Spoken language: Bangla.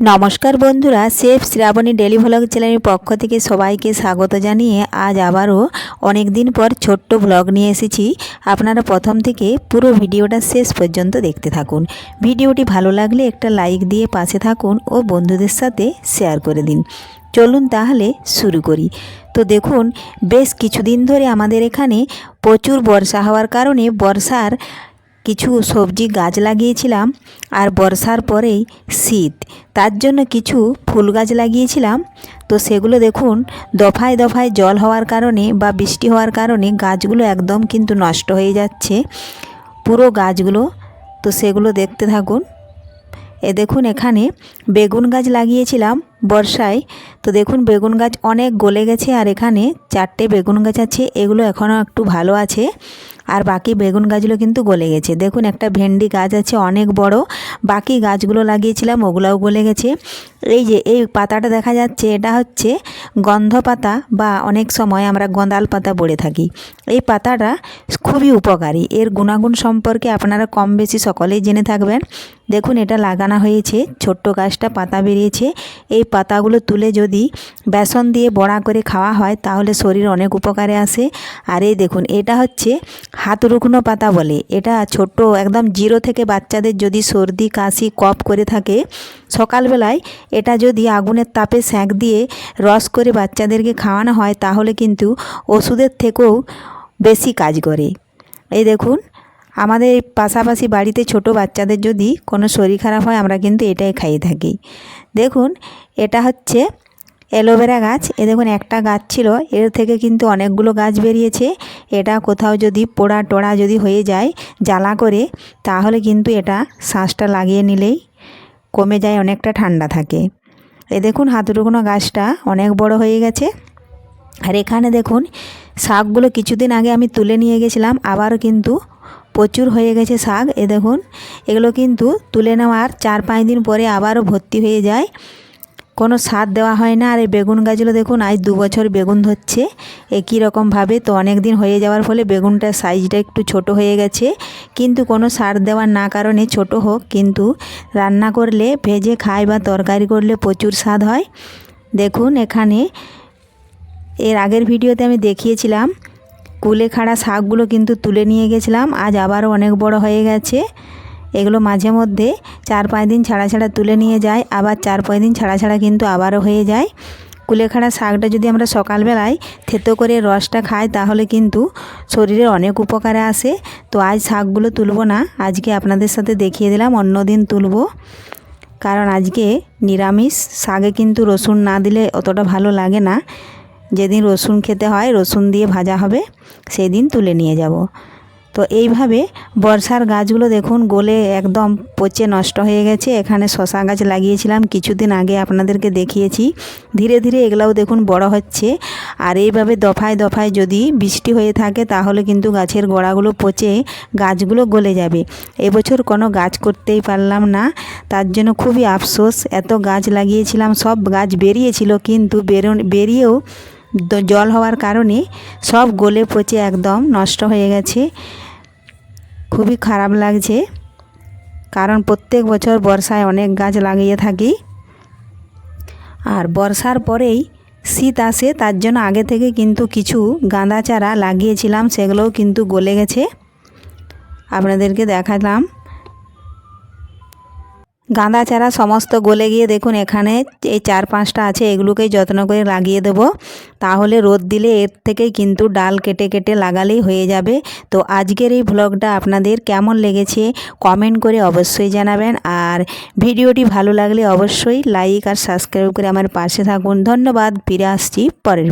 নমস্কার বন্ধুরা, সেফ শ্রাবণী ডেলি ভ্লগ চ্যানেলের পক্ষ থেকে সবাইকে স্বাগত জানিয়ে আজ আবারও অনেক দিন পর ছোট্ট ভ্লগ নিয়ে এসেছি। আপনারা প্রথম থেকে পুরো ভিডিওটা শেষ পর্যন্ত দেখতে থাকুন। ভিডিওটি ভালো লাগলে একটা লাইক দিয়ে পাশে থাকুন ও বন্ধুদের সাথে শেয়ার করে দিন। চলুন তাহলে শুরু করি। তো দেখুন, বেশ কিছুদিন ধরে আমাদের এখানে প্রচুর বর্ষা হওয়ার কারণে বর্ষার কিছু সবজি গাছ লাগিয়েছিলাম আর বর্ষার পরেই শীত। তার জন্য কিছু ফুল গাছ লাগিয়েছিলাম। তো সেগুলো দেখুন, দফায় দফায় জল হওয়ার কারণে বা বৃষ্টি হওয়ার কারণে গাছগুলো একদম কিন্তু নষ্ট হয়ে যাচ্ছে, পুরো গাছগুলো। তো সেগুলো দেখতে থাকুন। এ দেখুন এখানে বেগুন গাছ লাগিয়েছিলাম বর্ষায়। তো দেখুন, বেগুন গাছ অনেক গলে গেছে আর এখানে চারটে বেগুন গাছ আছে, এগুলো এখনও একটু ভালো আছে। আর বাকি বেগুন গাছগুলো কিন্তু গলে গেছে। দেখুন, একটা ভেন্ডি গাছ আছে, অনেক বড়। বাকি গাছগুলো লাগিয়েছিলাম, ওগুলাও গলে গেছে। এই যে, এই পাতাটা দেখা যাচ্ছে, এটা হচ্ছে গন্ধ পাতা বা অনেক সময় আমরা গঁদাল পাতা বলে থাকি। এই পাতাটা খুবই উপকারী। এর গুণাগুণ সম্পর্কে আপনারা কম বেশি সকলেই জেনে থাকবেন। দেখুন, এটা লাগানো হয়েছে, ছোট্ট গাছটা পাতা বেরিয়েছে। এই পাতাগুলো তুলে যদি বেসন দিয়ে বড়া করে খাওয়া হয়, তাহলে শরীর অনেক উপকারে আসে। আর এই দেখুন, এটা হচ্ছে হাত রুগ্নো পাতা বলে। এটা ছোট একদম জিরো থেকে বাচ্চাদের যদি সর্দি, কাশি, কফ করে থাকে, সকালবেলায় এটা যদি আগুনের তাপে সেঁক দিয়ে রস করে বাচ্চাদেরকে খাওয়ানো হয়, তাহলে কিন্তু ওষুধের থেকেও বেশি কাজ করে। এই দেখুন, আমাদের পাশাপাশি বাড়িতে ছোট বাচ্চাদের যদি কোনো শরীর খারাপ হয়, আমরা কিন্তু এটাই খাইয়ে থাকি। দেখুন, এটা হচ্ছে অ্যালোভেরা গাছ। এ দেখুন, একটা গাছ ছিল, এর থেকে কিন্তু অনেকগুলো গাছ বেরিয়েছে। এটা কোথাও যদি পোড়া টোড়া যদি হয়ে যায় জ্বালা করে, তাহলে কিন্তু এটা শ্বাসটা লাগিয়ে নিলেই কমে যায়, অনেকটা ঠান্ডা থাকে। এ দেখুন, হাতুড়ুকুনো গাছটা অনেক বড় হয়ে গেছে। আর এখানে দেখুন, শাকগুলো কিছুদিন আগে আমি তুলে নিয়ে গেছিলাম, আবারও কিন্তু প্রচুর হয়ে গেছে শাক। এ দেখুন, এগুলো কিন্তু তুলে নেওয়ার চার পাঁচ দিন পরে আবারও ভর্তি হয়ে যায়। কোনো সার দেওয়া হয় না। আর এই বেগুন গাছগুলো দেখুন, আজ দু বছর বেগুন ধরছে। একই রকমভাবে তো অনেক দিন হয়ে যাওয়ার ফলে বেগুনটার সাইজটা একটু ছোট হয়ে গেছে। কিন্তু কোনো সার দেওয়ার না কারণে ছোট হোক, কিন্তু রান্না করলে, ভেজে খায় বা তরকারি করলে প্রচুর স্বাদ হয়। দেখুন এখানে, এর আগের ভিডিওতে আমি দেখিয়েছিলাম কুলে কুলেখাড়া শাকগুলো কিন্তু তুলে নিয়ে গেছিলাম। আজ আবারও অনেক বড় হয়ে গেছে। এগুলো মাঝে মধ্যে চার পাঁচ দিন ছাড়া ছাড়া তুলে নিয়ে যায়, আবার চার পাঁচ দিন ছাড়া ছাড়া কিন্তু আবারও হয়ে যায়। কুলেখাড়া শাকটা যদি আমরা সকালবেলায় থেতো করে রসটা খাই, তাহলে কিন্তু শরীরে অনেক উপকারে আসে। তো আজ শাকগুলো তুলব না, আজকে আপনাদের সাথে দেখিয়ে দিলাম অন্য দিন তুলব। কারণ আজকে নিরামিষ, শাকে কিন্তু রসুন না দিলে অতটা ভালো লাগে না। যেদিন রসুন খেতে হয়, রসুন দিয়ে ভাজা হবে সেই দিন তুলে নিয়ে যাব। তো এইভাবে বর্ষার গাছগুলো দেখুন, গলে একদম পচে নষ্ট হয়ে গেছে। এখানে শশা গাছ লাগিয়েছিলাম, কিছুদিন আগে আপনাদেরকে দেখিয়েছি। ধীরে ধীরে এগুলাও দেখুন বড় হচ্ছে। আর এইভাবে দফায় দফায় যদি বৃষ্টি হয়ে থাকে, তাহলে কিন্তু গাছের গোড়াগুলো পচে গাছগুলো গলে যাবে। এবছর কোনো গাছ করতেই পারলাম না। তার জন্য খুবই আফসোস। এত গাছ লাগিয়েছিলাম, সব গাছ বেরিয়েছিল, কিন্তু বেরো, বেরিয়েও জল হওয়ার কারণে সব গলে পচে একদম নষ্ট হয়ে গেছে। খুবই খারাপ লাগছে। কারণ প্রত্যেক বছর বর্ষায় অনেক গাছ লাগিয়ে থাকি। আর বর্ষার পরেই শীত আসে, তার জন্য আগে থেকে কিন্তু কিছু গাঁদা চারা লাগিয়েছিলাম, সেগুলোও কিন্তু গলে গেছে। আপনাদেরকে দেখালাম। গাঁদা চারা সমস্ত গলে গিয়ে দেখুন, এখানে এই চার পাঁচটা আছে, এগুলোকেই যত্ন করে লাগিয়ে দেবো। তাহলে রোদ দিলে এর থেকেই কিন্তু ডাল কেটে কেটে লাগালেই হয়ে যাবে। তো আজকের এই ভ্লগটা আপনাদের কেমন লেগেছে কমেন্ট করে অবশ্যই জানাবেন। আর ভিডিওটি ভালো লাগলে অবশ্যই লাইক আর সাবস্ক্রাইব করে আমার পাশে থাকুন। ধন্যবাদ, ফিরে আসছি পরের